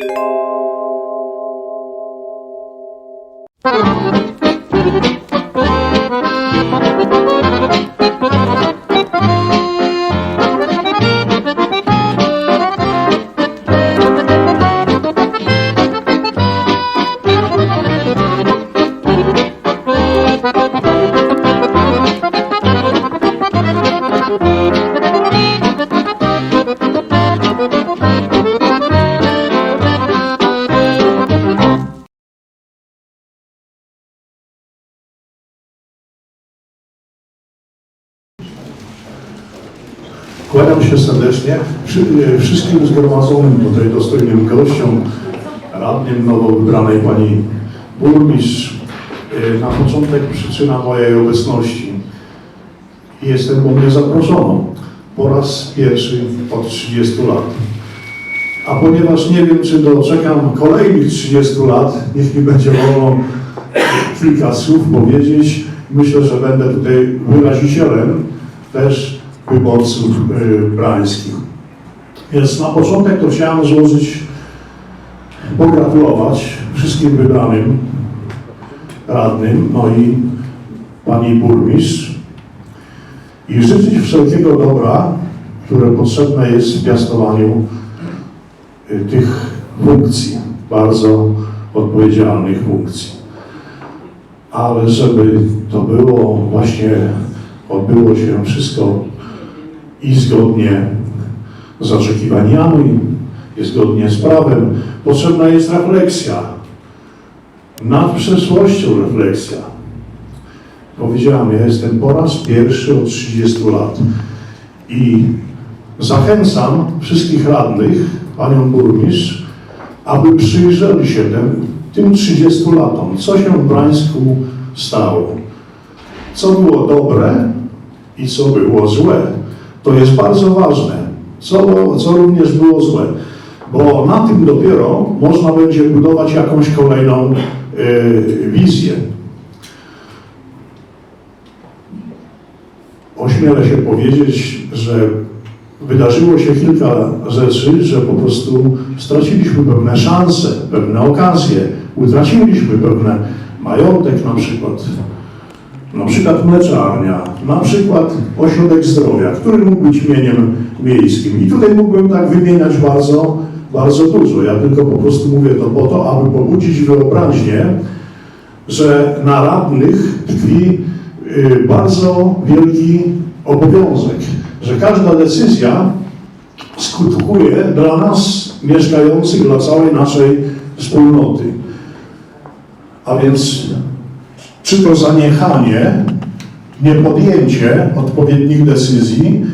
thank you Kłaniam się serdecznie e, wszystkim zgromadzonym tutaj dostojnym gościom, radnym nowo wybranej pani burmistrz. E, Na początek przyczyna mojej obecności. Jestem u mnie zaproszoną po raz pierwszy od 30 lat. A ponieważ nie wiem, czy doczekam kolejnych 30 lat, niech mi będzie wolno kilka słów powiedzieć. Myślę, że będę tutaj wyrazicielem też wyborców brańskich. Więc na początek to chciałem złożyć, pogratulować wszystkim wybranym radnym, no i pani burmistrz i życzyć wszelkiego dobra, które potrzebne jest w piastowaniu y, tych funkcji, bardzo odpowiedzialnych funkcji. Ale żeby to było właśnie, odbyło się wszystko i zgodnie z oczekiwaniami, i zgodnie z prawem, potrzebna jest refleksja. Nad przeszłością refleksja. Powiedziałem, ja jestem po raz pierwszy od 30 lat i zachęcam wszystkich radnych, panią burmistrz, aby przyjrzeli się tym, tym 30 latom, co się w Brańsku stało. Co było dobre i co było złe. To jest bardzo ważne, co, co również było złe, bo na tym dopiero można będzie budować jakąś kolejną y, wizję. Ośmielę się powiedzieć, że wydarzyło się kilka rzeczy, że po prostu straciliśmy pewne szanse, pewne okazje, utraciliśmy pewne majątek na przykład, na przykład mleczarnia, na przykład ośrodek zdrowia, który mógł być mieniem miejskim. I tutaj mógłbym tak wymieniać bardzo, bardzo dużo. Ja tylko po prostu mówię to po to, aby pobudzić wyobraźnię, że na radnych tkwi y, bardzo wielki obowiązek, że każda decyzja skutkuje dla nas mieszkających, dla całej naszej wspólnoty. A więc czy to zaniechanie, niepodjęcie odpowiednich decyzji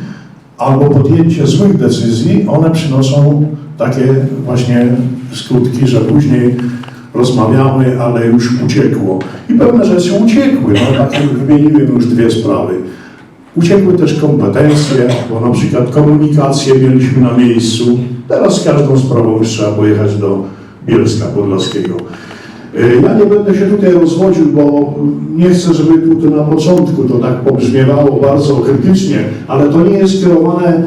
albo podjęcie złych decyzji, one przynoszą takie właśnie skutki, że później rozmawiamy, ale już uciekło. I pewne rzeczy uciekły, no tak wymieniłem już dwie sprawy. Uciekły też kompetencje, bo na przykład komunikację mieliśmy na miejscu. Teraz z każdą sprawą już trzeba pojechać do Bielska Podlaskiego. Y, Ja nie będę się tutaj rozwodził, bo nie chcę, żeby tu na początku to tak pobrzmiewało bardzo krytycznie, ale to nie jest skierowane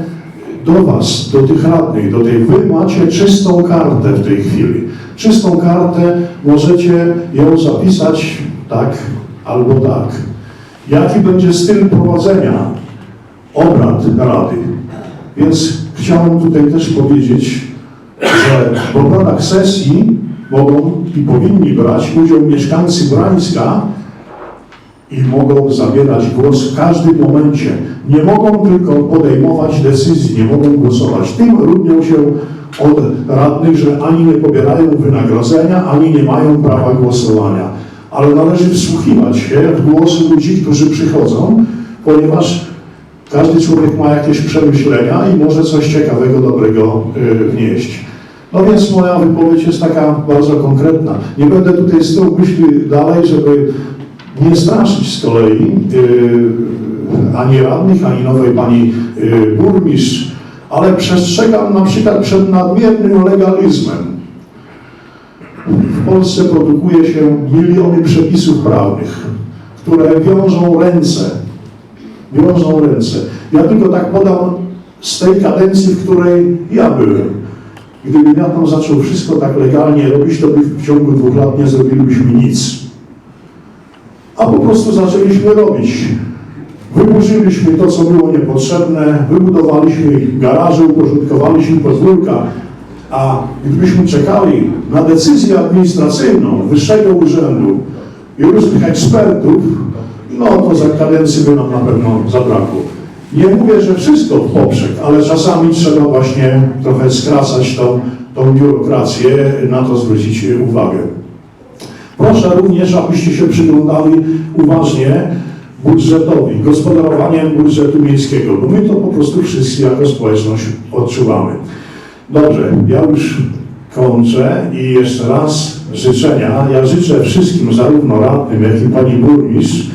do Was, do tych radnych, do tej. Wy macie czystą kartę w tej chwili. Czystą kartę możecie ją zapisać tak albo tak. Jaki będzie styl prowadzenia obrad Rady? Więc chciałem tutaj też powiedzieć, że w obradach sesji mogą i powinni brać udział mieszkańcy Brańska i mogą zabierać głos w każdym momencie. Nie mogą tylko podejmować decyzji, nie mogą głosować. Tym różnią się od radnych, że ani nie pobierają wynagrodzenia, ani nie mają prawa głosowania. Ale należy wsłuchiwać się w głosy ludzi, którzy przychodzą, ponieważ każdy człowiek ma jakieś przemyślenia i może coś ciekawego, dobrego y, wnieść. No więc moja wypowiedź jest taka bardzo konkretna. Nie będę tutaj z tą myśli dalej, żeby nie straszyć z kolei yy, ani radnych, ani nowej pani yy, burmistrz, ale przestrzegam na przykład przed nadmiernym legalizmem. W Polsce produkuje się miliony przepisów prawnych, które wiążą ręce. Wiążą ręce. Ja tylko tak podam z tej kadencji, w której ja byłem. Gdybym ja tam zaczął wszystko tak legalnie robić, to by w ciągu dwóch lat nie zrobilibyśmy nic. A po prostu zaczęliśmy robić. Wyburzyliśmy to, co było niepotrzebne, wybudowaliśmy garaże, uporządkowaliśmy podwórka, a gdybyśmy czekali na decyzję administracyjną Wyższego Urzędu i różnych ekspertów, no to za kadencji by nam na pewno zabrakło. Nie mówię, że wszystko w poprzek, ale czasami trzeba właśnie trochę skracać tą, tą biurokrację, na to zwrócić uwagę. Proszę również, abyście się przyglądali uważnie budżetowi, gospodarowaniem budżetu miejskiego, bo my to po prostu wszyscy jako społeczność odczuwamy. Dobrze, ja już kończę i jeszcze raz życzenia. Ja życzę wszystkim, zarówno radnym, jak i pani burmistrz,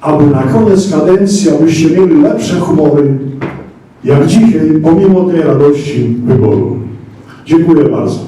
aby na koniec kadencji, abyście mieli lepsze humory, jak dzisiaj, pomimo tej radości wyboru. Dziękuję bardzo.